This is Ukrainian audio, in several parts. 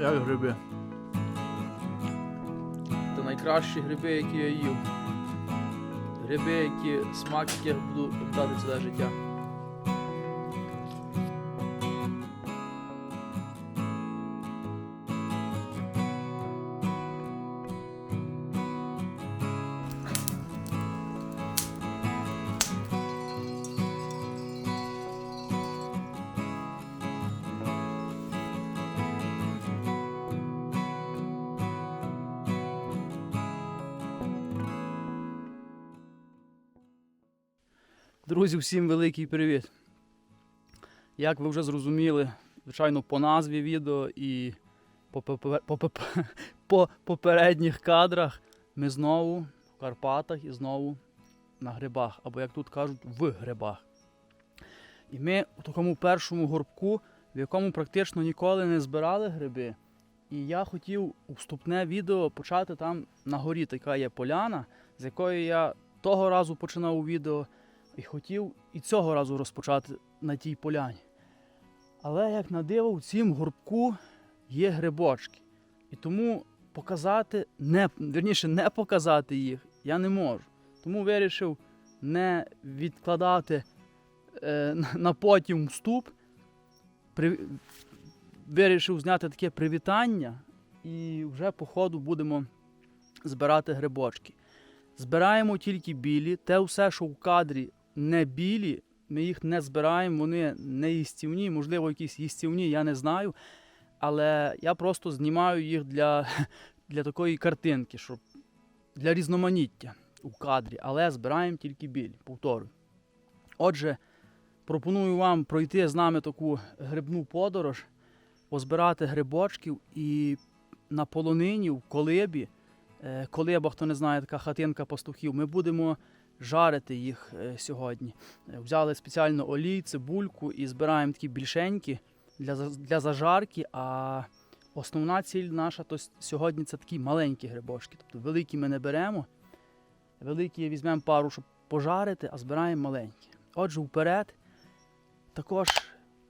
Як гриби? Це найкращі гриби, які я їв. Гриби, які смак, яких буду пам'ятати ціле життя. Друзі, всім великий привіт! Як ви вже зрозуміли, звичайно, по назві відео і по, по, по попередніх кадрах ми знову в Карпатах і знову на грибах, або як тут кажуть, в грибах. І ми у такому першому горбку, в якому практично ніколи не збирали гриби. І я хотів вступне відео почати там на горі така є поляна, з якої я того разу починав відео. І хотів і цього разу розпочати на тій поляні. Але як на диво, в цім горбку є грибочки. І тому показати, не, вірніше, не показати їх я не можу. Тому вирішив не відкладати е, на потім вступ. При, вирішив зняти таке привітання і вже по ходу будемо збирати грибочки. Збираємо тільки білі, те все, що в кадрі не білі, ми їх не збираємо, вони не їстівні, можливо, якісь їстівні, я не знаю. Але я просто знімаю їх для, для такої картинки, щоб для різноманіття у кадрі, але збираємо тільки білі, повторюю. Отже, пропоную вам пройти з нами таку грибну подорож, позбирати грибочків і на полонині, в колибі. Е, Колиба, хто не знає, така хатинка пастухів, ми будемо жарити їх е, сьогодні. Е, Взяли спеціально олій, цибульку і збираємо такі більшенькі для, для зажарки. А основна ціль наша то сьогодні це такі маленькі грибочки. Тобто великі ми не беремо. Великі візьмемо пару, щоб пожарити, а збираємо маленькі. Отже, вперед. Також,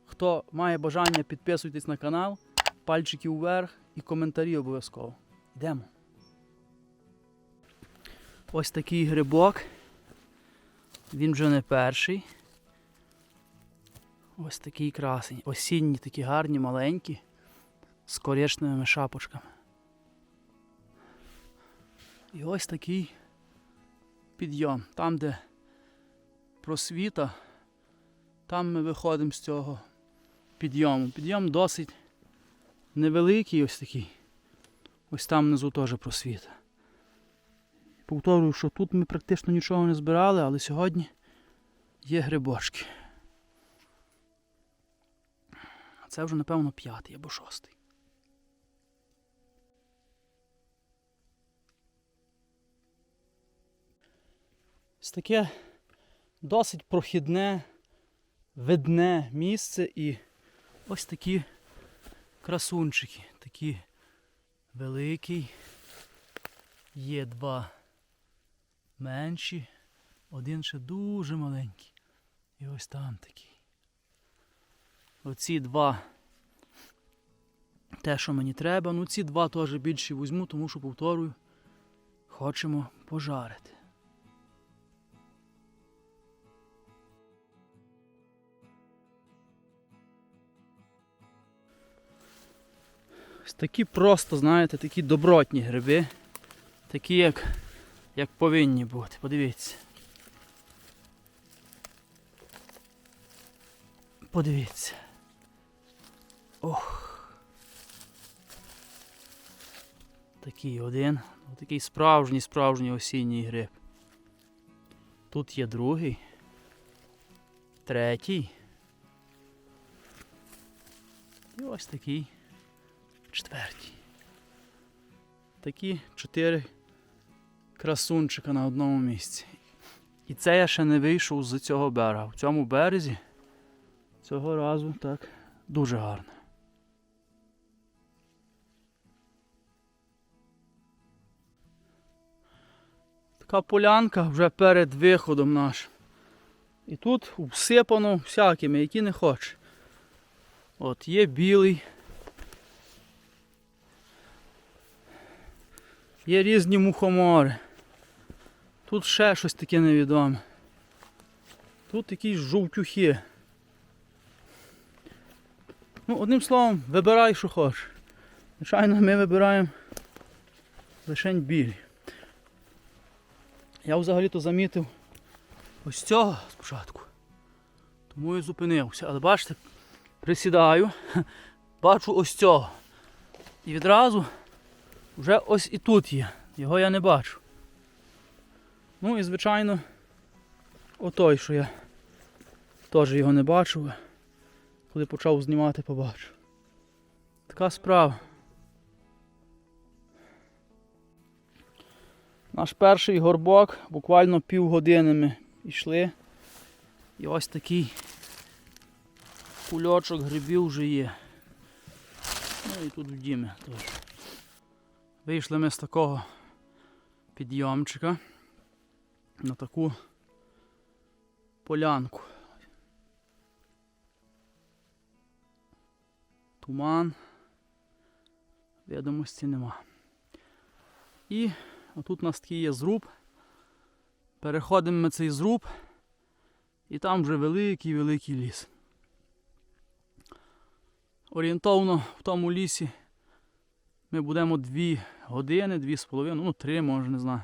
хто має бажання, підписуйтесь на канал, пальчики вверх і коментарі обов'язково. Йдемо. Ось такий грибок. Він вже не перший. Ось такий красень. Осінні такі гарні, маленькі, з коричневими шапочками. І ось такий підйом. Там, де просвіта, там ми виходимо з цього підйому. Підйом досить невеликий ось такий. Ось там внизу теж просвіта. Повторюю, що тут ми практично нічого не збирали, але сьогодні є грибочки. Це вже, напевно, п'ятий або шостий. Ось таке досить прохідне, видне місце і ось такі красунчики. Такі великий. Є два менші, один ще дуже маленький. І ось там такий. Оці два. Те, що мені треба. Ну ці два теж більші візьму, тому що повторюю, хочемо пожарити. Ось такі просто, знаєте, такі добротні гриби. Такі, як, як повинні бути. Подивіться. Подивіться. Ох. Такий один. Такий справжній, справжній осінній гриб. Тут є другий. Третій. І ось такий. Четвертій. Такі чотири красунчика на одному місці. І це я ще не вийшов з цього берега. В цьому березі цього разу так дуже гарно. Така полянка вже перед виходом наш. І тут всипано всякими, які не хочеш. От є білий. Є різні мухомори. Тут ще щось таке невідоме. Тут якісь жовтюхи. Ну, одним словом, вибирай, що хочеш. Звичайно, ми вибираємо лише білі. Я взагалі-то замітив ось цього спочатку. Тому і зупинився. Але бачите, присідаю, бачу ось цього. І відразу вже ось і тут є. Його я не бачу. Ну і звичайно, отой, що я теж його не бачив. Коли почав знімати, побачив. Така справа. Наш перший горбок буквально півгодини ми йшли. І ось такий кульочок грибів вже є. Ну і тут в дімі теж. Вийшли ми з такого підйомчика на таку полянку. Туман. Відомості нема. І отут у нас такий є зруб. Переходимо ми цей зруб, і там вже великий-великий ліс. Орієнтовно в тому лісі ми будемо дві години, дві з половиною, ну три, може, не знаю.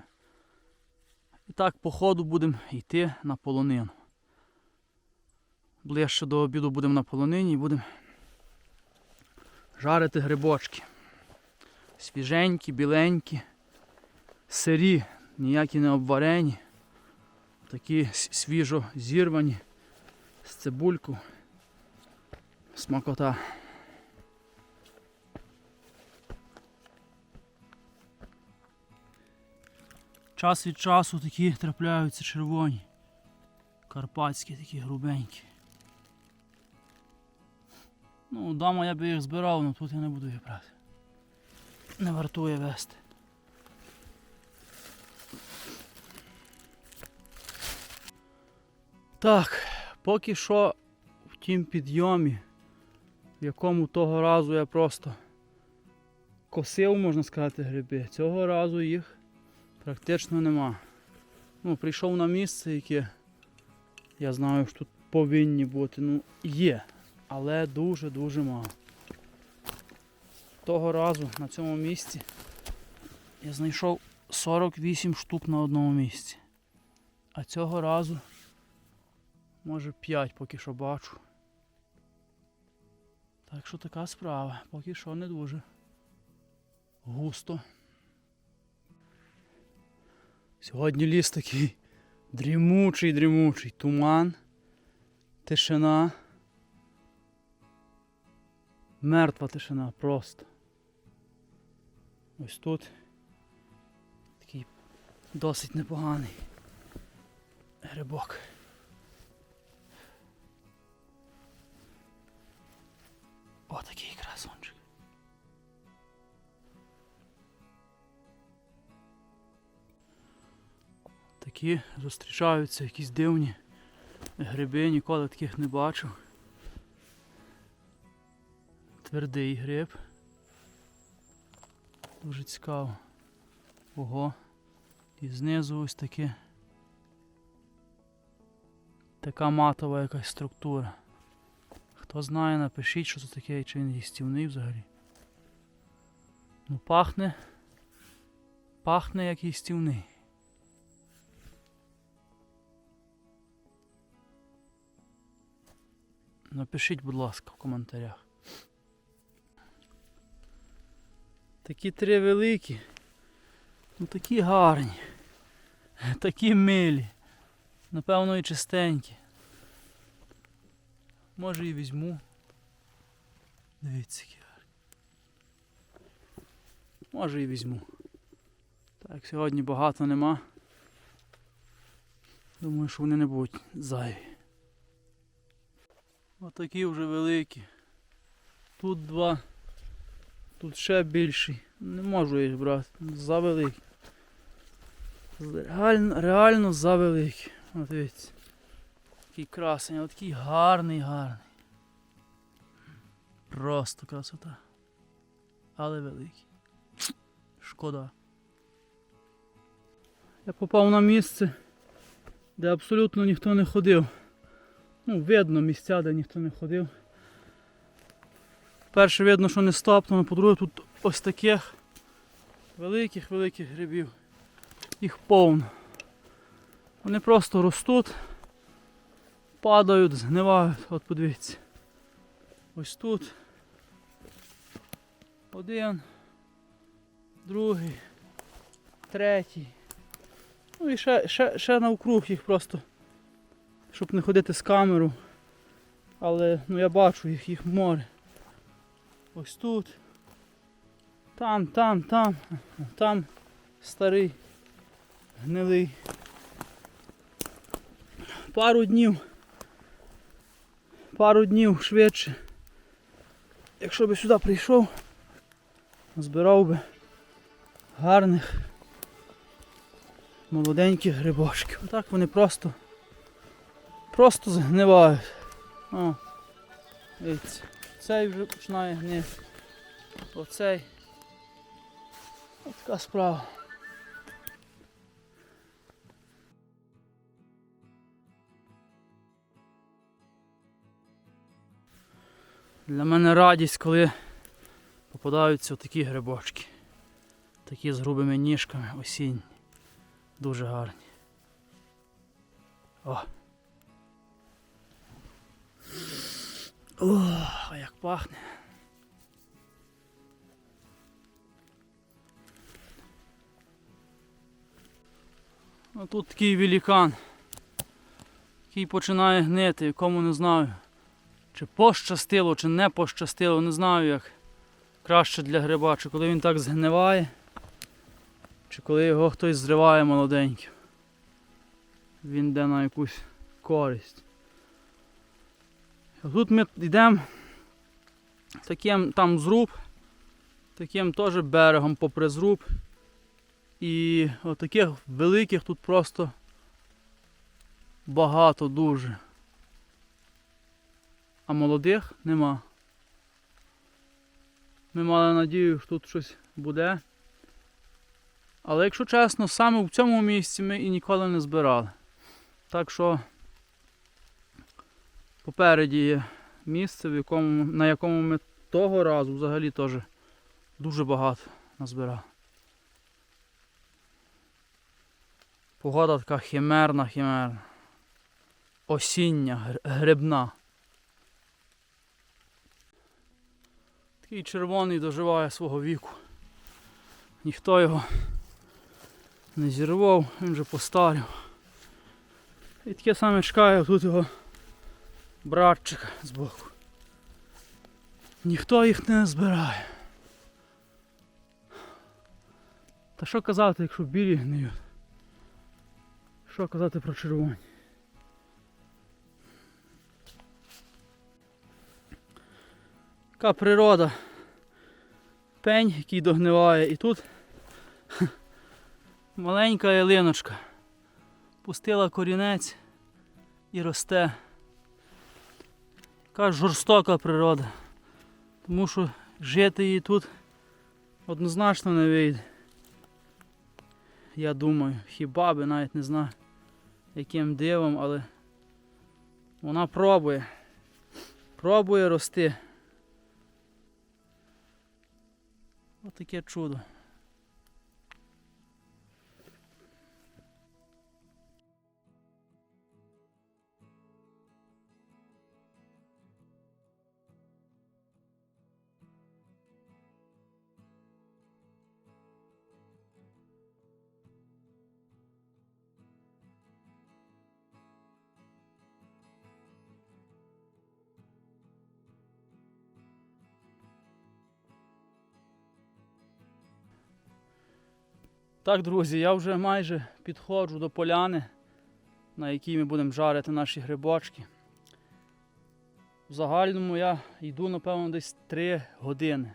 І так по ходу будемо йти на полонину. Ближче до обіду будемо на полонині і будемо жарити грибочки. Свіженькі, біленькі, сирі, ніякі не обварені. Такі свіжо зірвані з цибульку. Смакота. Час від часу такі трапляються червоні. Карпатські такі грубенькі. Ну, вдома я би їх збирав, але тут я не буду їх брати. Не вартує вести. Так, поки що в тім підйомі, в якому того разу я просто косив, можна сказати, гриби. Цього разу їх практично нема. Ну, прийшов на місце, яке я знаю, що тут повинні бути. Ну, є, але дуже-дуже мало. Того разу на цьому місці я знайшов 48 штук на одному місці. А цього разу може 5 поки що бачу. Так що така справа, поки що не дуже густо. Сьогодні ліс такий дрімучий, дрімучий. Туман, тишина. Мертва тишина просто. Ось тут такий досить непоганий грибок. Отакий красончик. Такі зустрічаються якісь дивні гриби, ніколи таких не бачив. Твердий гриб. Дуже цікаво. Ого. І знизу ось таке. Така матова якась структура. Хто знає, напишіть, що це таке, чи він їстівний взагалі. Ну пахне. Пахне як їстівний. Напишіть, будь ласка, в коментарях. Такі три великі. Ну такі гарні. Такі милі. Напевно і чистенькі. Може і візьму. Дивіться, які гарні. Може і візьму. Так, сьогодні багато нема. Думаю, що вони не будуть зайві. Отакі вже великі. Тут два. Тут ще більший. Не можу їх брати. Завеликі. Реально, реально завеликі. От дивіться. Такий красень, от такий гарний, гарний. Просто красота. Але великий. Шкода. Я попав на місце, де абсолютно ніхто не ходив. Ну, видно місця, де ніхто не ходив. Перше видно, що не стоптано, по-друге, тут ось таких великих-великих грибів. Їх повно. Вони просто ростуть, падають, згнивають. От подивіться. Ось тут. Один, другий, третій. Ну і ще, ще, ще навкруг їх просто, щоб не ходити з камеру. Але ну я бачу їх, їх море. Ось тут. Там, там, там, там старий, гнилий. Пару днів. Пару днів швидше. Якщо би сюди прийшов, збирав би гарних молоденьких грибочків. Так вони просто просто згнивають. О. Цей вже починає гнити. Оцей. Ось така справа. Для мене радість, коли попадаються такі грибочки. Такі з грубими ніжками осінні. Дуже гарні. О. Ох, як пахне. Ну тут такий великан, який починає гнити, якому не знаю. Чи пощастило, чи не пощастило, не знаю як краще для гриба, чи коли він так згниває, чи коли його хтось зриває молоденьким. Він йде на якусь користь. Тут ми йдемо таким там зруб, таким теж берегом попри зруб. І отаких великих тут просто багато дуже. А молодих нема. Ми мали надію, що тут щось буде. Але якщо чесно, саме в цьому місці ми і ніколи не збирали. Так що попереді є місце, в якому, на якому ми того разу взагалі теж дуже багато назбирали. Погода така химерна, химерна. Осіння, грибна. Такий червоний доживає свого віку. Ніхто його не зірвав, він вже постарів. І таке саме чекає тут його братчик збоку. Ніхто їх не збирає. Та що казати, якщо білі гниють? Що казати про червоні? Яка природа. Пень, який догниває. І тут маленька ялиночка. Пустила корінець і росте. Яка жорстока природа. Тому що жити її тут однозначно не вийде. Я думаю, хіба би навіть не знаю яким дивом, але вона пробує. Пробує рости. Отаке чудо. Так, друзі, я вже майже підходжу до поляни, на якій ми будемо жарити наші грибочки. В загальному я йду, напевно, десь 3 години.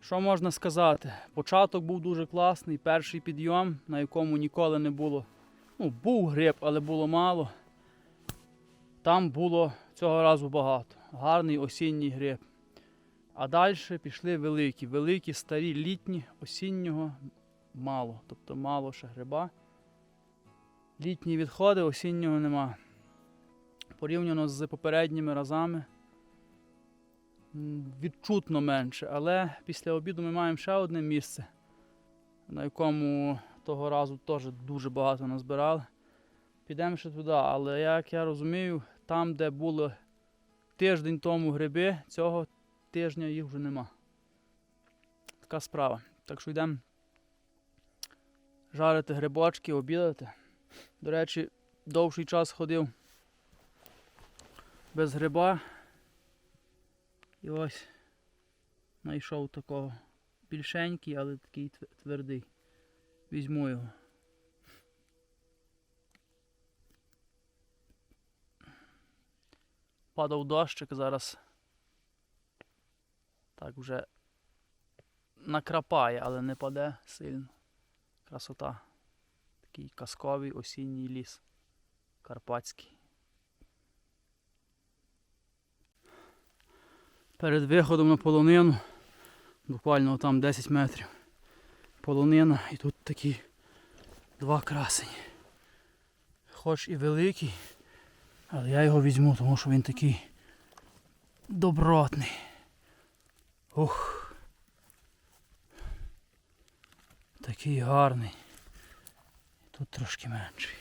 Що можна сказати? Початок був дуже класний, перший підйом, на якому ніколи не було. Ну, був гриб, але було мало. Там було цього разу багато. Гарний осінній гриб. А далі пішли великі, великі, старі, літні, осіннього мало. Тобто мало ще гриба. Літні відходи, осіннього нема. Порівняно з попередніми разами відчутно менше. Але після обіду ми маємо ще одне місце, на якому того разу теж дуже багато назбирали. Підемо ще туди, але як я розумію, там, де було тиждень тому гриби, цього тижня їх вже нема. Така справа. Так що йдемо жарити грибочки, обідати. До речі, довший час ходив без гриба. І ось знайшов такого більшенький, але такий твердий. Візьму його. Падав дощик зараз. Так вже накрапає, але не паде сильно. Красота. Такий казковий осінній ліс. Карпатський. Перед виходом на полонину, буквально там 10 метрів. Полонина і тут такі два красені. Хоч і великий, але я його візьму, тому що він такий добротний. Ух. Такий гарний. Тут трошки менший.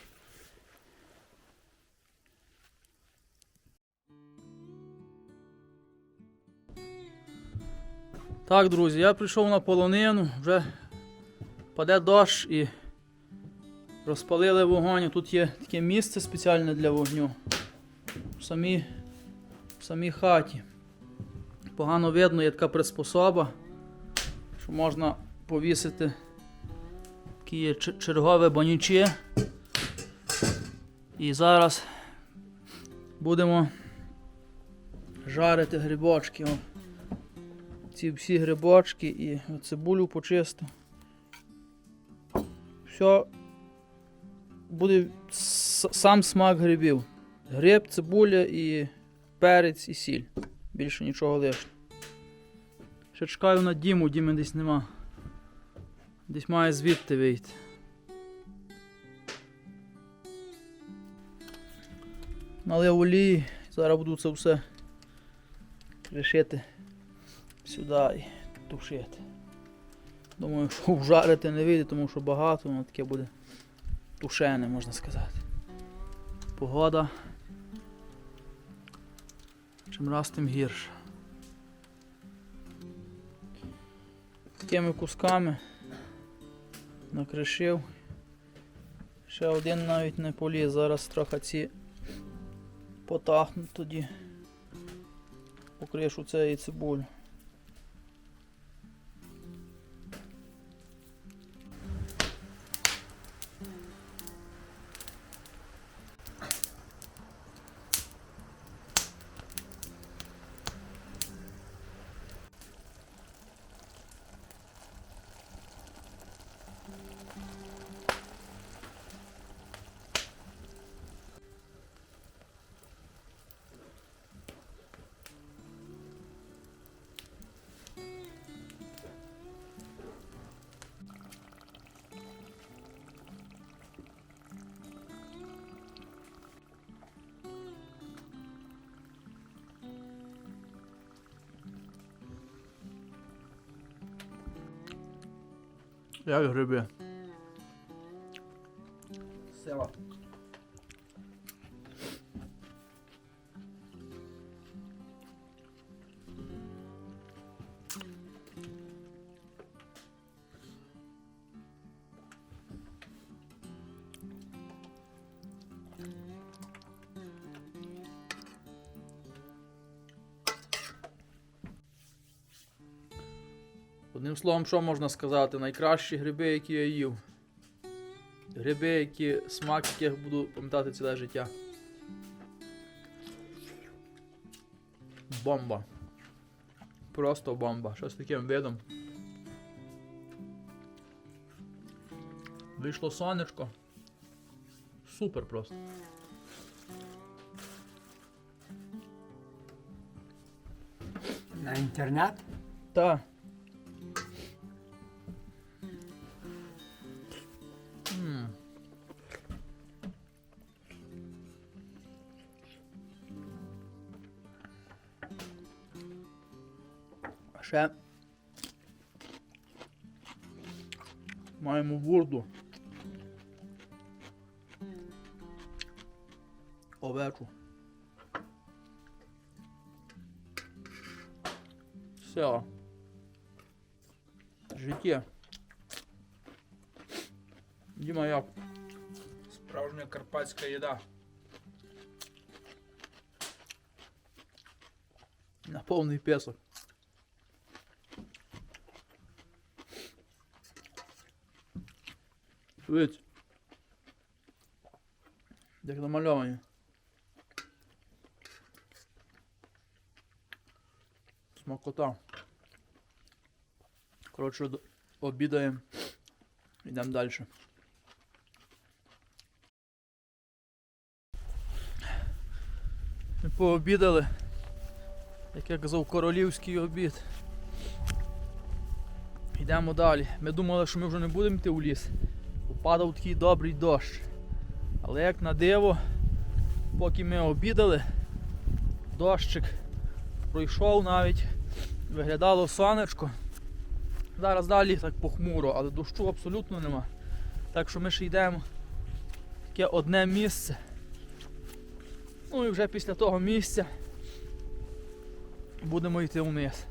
Так, друзі, я прийшов на полонину, вже паде дощ і розпалили вогонь. Тут є таке місце спеціальне для вогню. В самій, в самій хаті. Погано видно, є така приспособа, що можна повісити такі є чер- чергове банюче. І зараз будемо жарити грибочки. Ці всі грибочки і цибулю почистив. Все буде сам смак грибів. Гриб, цибуля і перець і сіль. Більше нічого лишнього. Ще чекаю на Діму, Діми десь нема. Десь має звідти вийти. Налив олії, зараз буду це все кришити сюди і тушити. Думаю, що вжарити не вийде, тому що багато, воно таке буде тушене, можна сказати. Погода. Чим раз тим гірше. Такими кусками накришив. Ще один навіть не поліз, зараз трохи ці потахнуть тоді. Покришу це і цибулю. Як гриби. Села. Словом, що можна сказати? Найкращі гриби, які я їв. Гриби, які смак яких буду пам'ятати ціле життя. Бомба. Просто бомба. Що з таким видом. Вийшло сонечко. Супер просто. На інтернет? Та. Ще маємо бурду. Овечу. Все. Життя. Діма як? Справжня карпатська їда. На повний песок. Дивіться. Як намальовані. Смакота. Коротше, обідаємо. Йдемо далі. Ми пообідали. Як я казав, королівський обід. Йдемо далі. Ми думали, що ми вже не будемо йти у ліс. Падав такий добрий дощ. Але як на диво, поки ми обідали, дощик пройшов навіть, виглядало сонечко. Зараз далі так похмуро, але дощу абсолютно нема. Так що ми ще йдемо в таке одне місце. Ну і вже після того місця будемо йти вниз.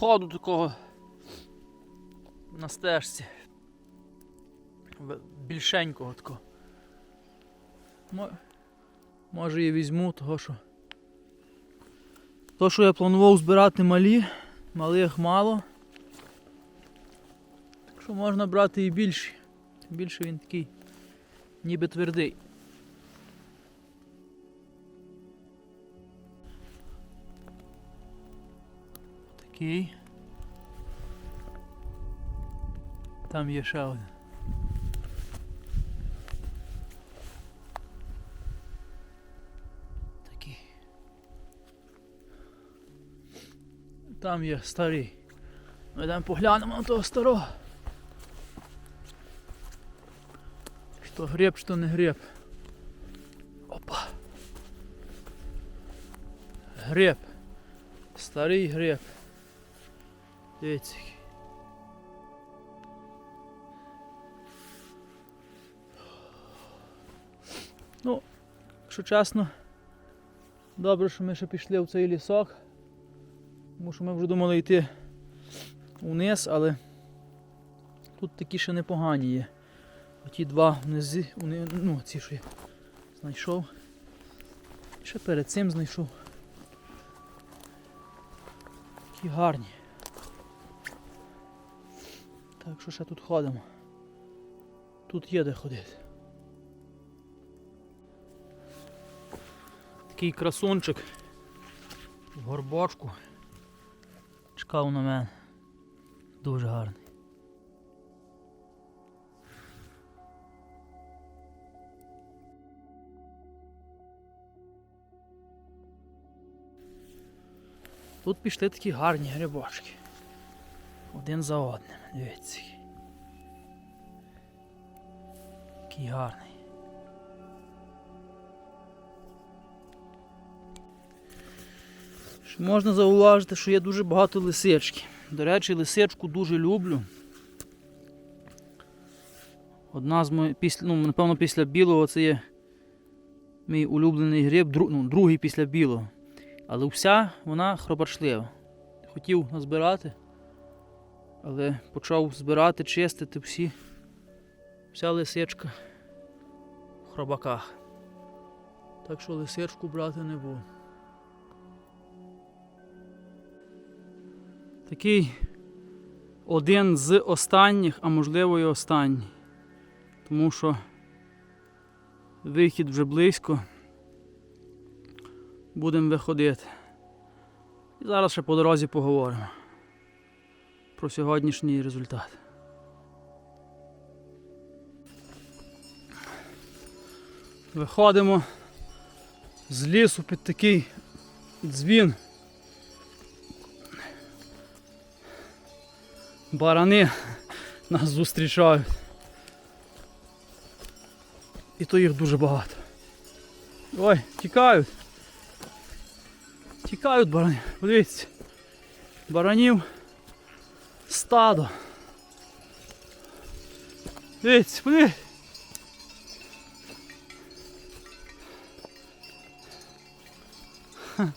Сходу такого на стежці. Більшенького такого. Мо- Може і візьму, того що. То, що я планував збирати малі, малих мало. Так що можна брати і більші. Більше він такий ніби твердий. Такий. Там є ще один. Такий. Там є старий. Ми йдемо поглянемо на того старого. Що греб, що не греб. Опа. Греб. Старий греб. Дивіться. Ну, якщо чесно, добре, що ми ще пішли в цей лісок. Тому що ми вже думали йти вниз, але тут такі ще непогані є. Оті два вони, ну ці що я знайшов. Ще перед цим знайшов. Такі гарні. Так що ще тут ходимо. Тут є де ходити. Такий красунчик в горбочку. Чекав на мене. Дуже гарний. Тут пішли такі гарні грибочки. Один за одним. Дивіться. який. Гарний. Ще Можна зауважити, що є дуже багато лисички. До речі, лисичку дуже люблю. Одна з моїх, ну, напевно, після білого це є мій улюблений гриб, дру, ну, другий після білого. Але вся вона хробачлива. Хотів назбирати, але почав збирати, чистити всі. Вся лисичка в хробаках. Так що лисичку брати не буду. Такий один з останніх, а можливо і останній. Тому що вихід вже близько. Будемо виходити. І зараз ще по дорозі поговоримо про сьогоднішній результат. Виходимо з лісу під такий дзвін. Барани нас зустрічають. І то їх дуже багато. Ой, тікають. Тікають барани. Подивіться. Баранів стадо. Дивіться, подивіться. Ха.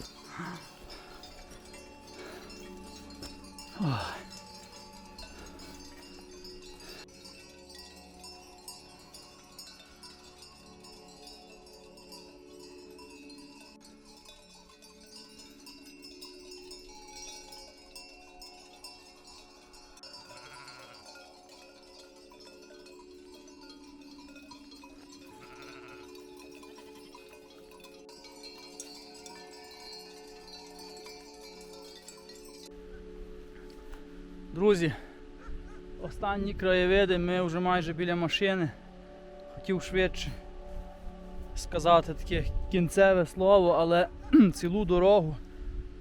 Друзі, останні краєвиди, ми вже майже біля машини. Хотів швидше сказати таке кінцеве слово, але цілу дорогу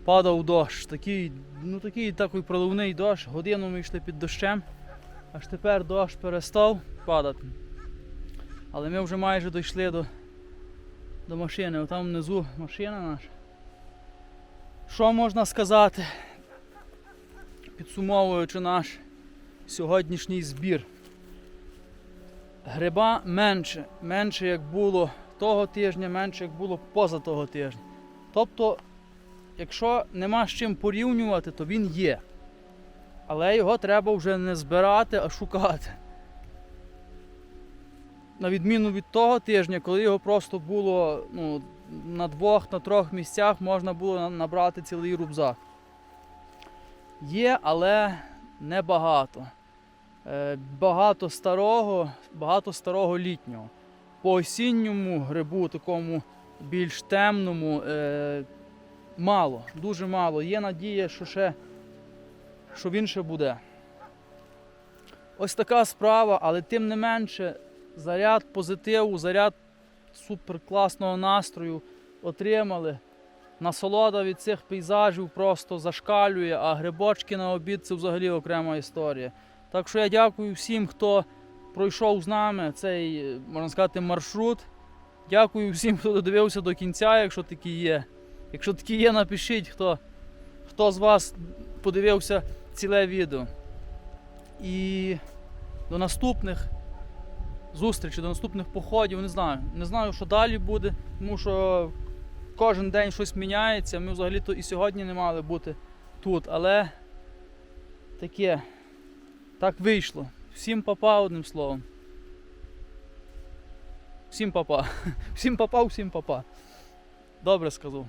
падав дощ. Такий, ну такий такий проливний дощ. Годину ми йшли під дощем, аж тепер дощ перестав падати. Але ми вже майже дійшли до, до машини. Отам внизу машина наша. Що можна сказати? Підсумовуючи наш сьогоднішній збір. Гриба менше, менше як було того тижня, менше як було поза того тижня. Тобто, якщо нема з чим порівнювати, то він є. Але його треба вже не збирати, а шукати. На відміну від того тижня, коли його просто було ну, на двох, на трьох місцях можна було набрати цілий рюкзак. Є, але небагато. Е, Багато старого, багато старого літнього. По осінньому грибу, такому більш темному, е, мало, дуже мало. Є надія, що ще що він ще буде. Ось така справа, але тим не менше, заряд позитиву, заряд суперкласного настрою отримали. Насолода від цих пейзажів просто зашкалює, а грибочки на обід це взагалі окрема історія. Так що я дякую всім, хто пройшов з нами цей, можна сказати, маршрут. Дякую всім, хто додивився до кінця, якщо такі є. Якщо такі є, напишіть, хто, хто з вас подивився ціле відео. І до наступних зустрічей, до наступних походів, не знаю. Не знаю, що далі буде, тому що кожен день щось міняється. Ми взагалі-то і сьогодні не мали бути тут, але таке, так вийшло. Всім папа одним словом. Всім папа. Всім папа, всім папа. Добре сказав.